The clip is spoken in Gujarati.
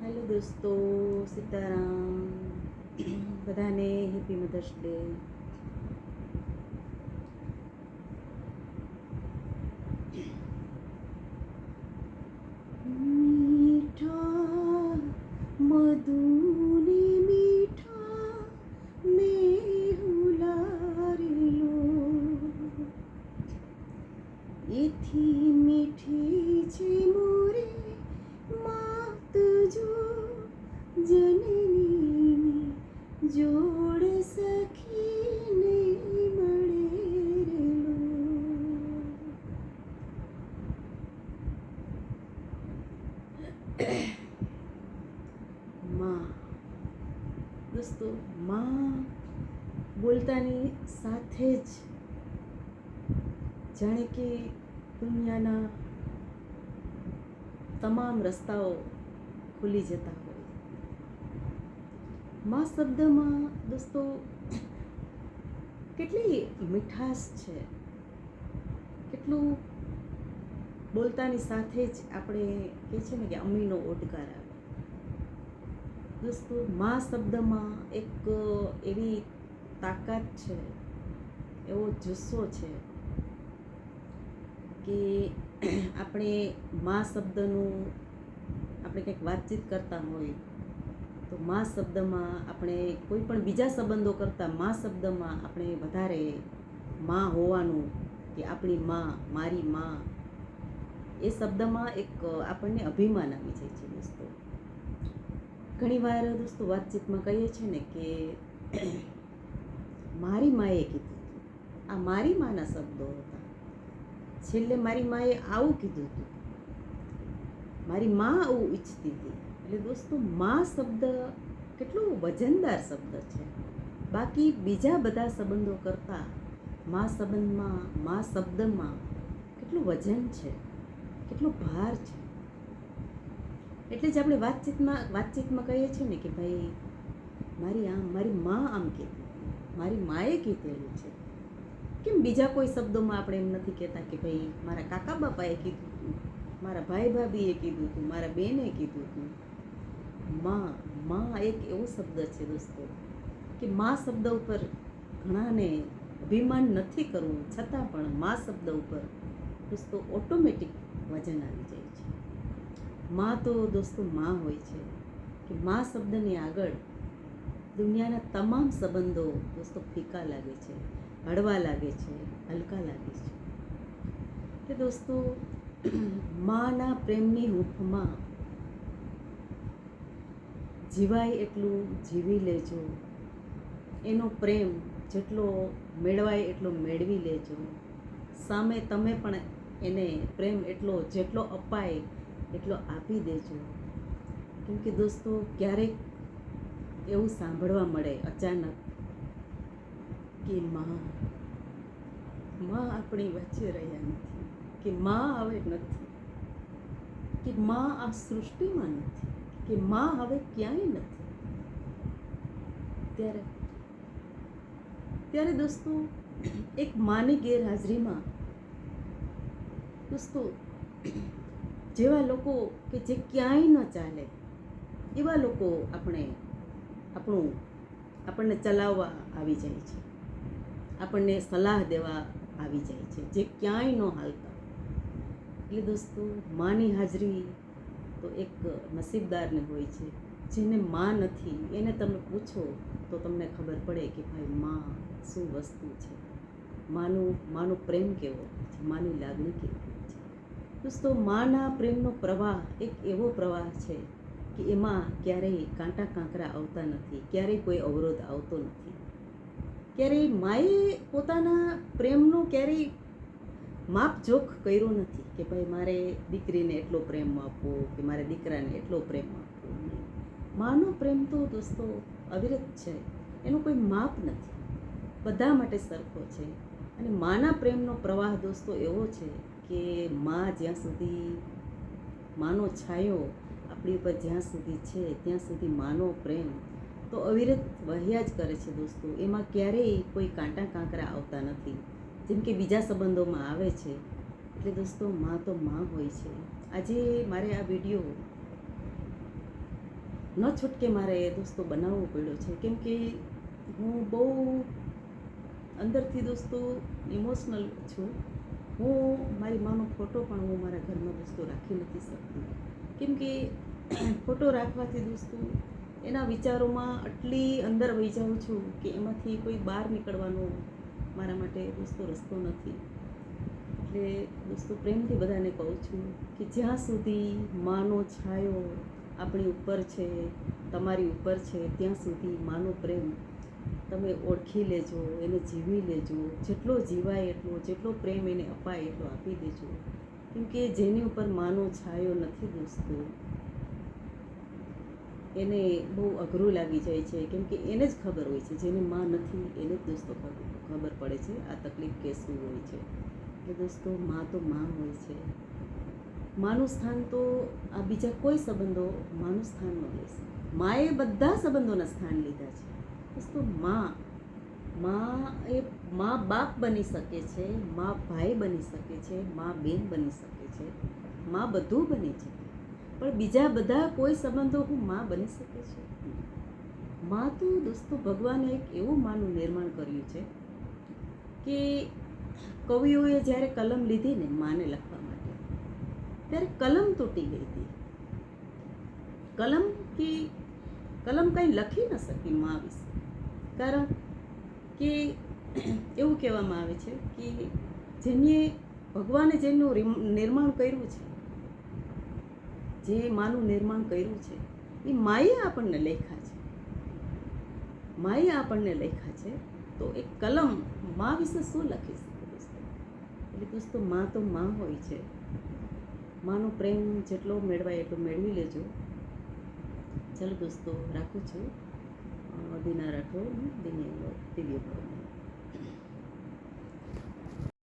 હેલો દોસ્તો સીતારામ બધાને હેપી મધર્સ ડે મીઠા મધુને મીઠા મેહુલારેલો એથી મીઠી છે મોરે માત જો જનની જોડ સખીને મળે માં. દોસ્તો, માં બોલતાની સાથે જ જાણે કે દુનિયાના તમામ રસ્તાઓ ખુલી જતા હોય. મા શબ્દમાં દોસ્તો, કેટલી મીઠાશ છે. કેટલું બોલતાની સાથે જ આપણે કહે છે ને કે અમીનો ઓડકાર આવે. દોસ્તો, મા શબ્દમાં એક એવી તાકાત છે, એવો જુસ્સો છે કે આપણે મા શબ્દનું આપણે કંઈક વાતચીત કરતા હોય, તો મા શબ્દમાં આપણે કોઈ પણ બીજા સંબંધો કરતાં મા શબ્દમાં આપણે વધારે મા હોવાનું કે આપણી મા, મારી મા, એ શબ્દમાં એક આપણને અભિમાન આવી જાય છે દોસ્તો. ઘણીવાર દોસ્તો વાતચીતમાં કહીએ છીએ ને કે, મારી માએ કીધું આ મારી માના શબ્દો હતા. છેલ્લે મારી માએ આવું કીધું હતું મારી મા આવું ઈચ્છતી હતી. એટલે દોસ્તો, મા શબ્દ કેટલો વજનદાર શબ્દ છે. બાકી બીજા બધા સંબંધો કરતાં મા સંબંધમાં, મા શબ્દમાં કેટલું વજન છે, કેટલો ભાર છે. એટલે જ આપણે વાતચીતમાં વાતચીતમાં કહીએ છીએ ને કે ભાઈ, મારી આમ મારી મા આમ કહેતી મારી માએ કીધેલું છે. કેમ બીજા કોઈ શબ્દોમાં આપણે એમ નથી કહેતા કે ભાઈ, મારા કાકા બાપાએ કીધું મારા ભાઈ ભાભીએ કીધું હતું, મારા બેને કીધું હતું. માં માં એક એવો શબ્દ છે દોસ્તો, કે મા શબ્દ ઉપર ઘણાને અભિમાન નથી કરવું, છતાં પણ મા શબ્દ ઉપર દોસ્તો ઓટોમેટિક વજન આવી જાય છે. માં તો દોસ્તો માં હોય છે, કે મા શબ્દની આગળ દુનિયાના તમામ સંબંધો દોસ્તો ફીકા લાગે છે, હળવા લાગે છે, હલકા લાગે છે. કે દોસ્તો માના પ્રેમની હૂંફમાં જીવાય એટલું જીવી લેજો. એનો પ્રેમ જેટલો મેળવાય એટલો મેળવી લેજો. સામે તમે પણ એને પ્રેમ એટલો જેટલો અપાય એટલો આપી દેજો. કેમ કે દોસ્તો, ક્યારેક એવું સાંભળવા મળે અચાનક કે, માં માં આપણી વચ્ચે રહ્યા નથી. કે માં હવે નથી. કે માં આ સૃષ્ટિમાં નથી. કે માં હવે ક્યાંય નથી. ત્યારે ત્યારે દોસ્તો, એક માની ગેરહાજરીમાં, દોસ્તો, જેવા લોકો કે જે ક્યાંય ન ચાલે, એવા લોકો આપણે, આપણું, આપણને ચલાવવા આવી જાય છે. આપણને સલાહ દેવા આવી જાય છે. જે ક્યાંય ન હાલતા. એટલે દોસ્તો, માની હાજરી તો એક નસીબદારને હોય છે. જેને માં નથી, એને તમે પૂછો તો તમને ખબર પડે કે ભાઈ માં શું વસ્તુ છે. માનું, માનો પ્રેમ કેવો? છે માની લાગણી કેવી છે? દોસ્તો, માના પ્રેમનો પ્રવાહ એક એવો પ્રવાહ છે કે એમાં ક્યારેય કાંટા કાંકરા આવતા નથી, ક્યારેય કોઈ અવરોધ આવતો નથી. ક્યારેય માએ પોતાના પ્રેમનો ક્યારેય માપજોખ કર્યો નથી કે ભાઈ મારે દીકરીને એટલો પ્રેમ આપવો, કે મારે દીકરાને એટલો પ્રેમ આપવો. માનો પ્રેમ તો દોસ્તો અવિરત છે, એનું કોઈ માપ નથી. બધા માટે સરખો છે. અને માના પ્રેમનો પ્રવાહ દોસ્તો એવો છે કે મા જ્યાં સુધી માનો છાયો, આપણી ઉપર જ્યાં સુધી છે, ત્યાં સુધી માનો પ્રેમ તો અવિરત વહ્યા જ કરે છે દોસ્તો. એમાં ક્યારેય કોઈ કાંટા કાંકરા આવતા નથી. જેમ કે બીજા સંબંધોમાં આવે છે, એટલે દોસ્તો માં તો માં હોય છે. આજે મારે આ વીડિયો ન છૂટકે મારે દોસ્તો બનાવવો પડ્યો છે. કેમ કે હું બહુ અંદરથી દોસ્તો ઇમોશનલ છું. હું, મારી માનો ફોટો પણ હું મારા ઘરમાં દોસ્તો રાખી નથી શકતી. કેમ કે ફોટો રાખવાથી દોસ્તો એના વિચારોમાં આટલી અંદર વહી જાઉં છું કે એમાંથી કોઈ બહાર નીકળવાનો મારા માટે દોસ્તો રસ્તો નથી. એટલે દોસ્તો, પ્રેમથી બધાને કહું છું કે જ્યાં સુધી માનો છાયો આપણી ઉપર છે, તમારી ઉપર છે, ત્યાં સુધી માનો પ્રેમ. તમે ઓળખી લેજો, એને જીવી લેજો. જેટલો જીવાય એટલો, જેટલો પ્રેમ એને અપાય એટલો આપી દેજો. કેમ કે જેની ઉપર માનો છાયો નથી દોસ્તો. એને બહુ અઘરું લાગી જાય છે, કેમ કે એને જ ખબર હોય છે, જેની માં નથી, એને જ દોસ્તો ખબર પડે છે, આ તકલીફ કે શું હોય છે. કે દોસ્તો, માં તો માં હોય છે. માનું સ્થાન તો આ બીજા કોઈ સંબંધો માનું સ્થાન ન લેશે માએ બધા સંબંધોના સ્થાન લીધા છે. દોસ્તો, માં માં એ, માં બાપ બની શકે છે, માં ભાઈ બની શકે છે, માં બેન બની શકે છે, માં બધું બને છે. પણ બીજા બધા કોઈ સંબંધો હું માં બની શકે છે? માં તો દોસ્તો, ભગવાને એક એવું માનું નિર્માણ કર્યું છે કે કવિઓએ જ્યારે કલમ લીધી ને માને લખવા માટે, ત્યારે કલમ તૂટી ગઈ હતી. કલમ કે કલમ કંઈ લખી ન શકી મા વિશે. કારણ કે એવું કહેવામાં આવે છે કે જેને ભગવાને જેનું નિર્માણ કર્યું છે જે માનું નિર્માણ કર્યું છે, એ માએ આપણને લેખા છે. માએ આપણને લેખા છે, તો એ કલમ મા વિશે શું લખી શકે દોસ્તો? એટલે દોસ્તો, મા તો મા હોય છે. માનો પ્રેમ જેટલો મેળવાય એટલો મેળવી લેજો. ચાલો દોસ્તો, રાખું છું. દિના રાઠોડ દિવ્ય ભવન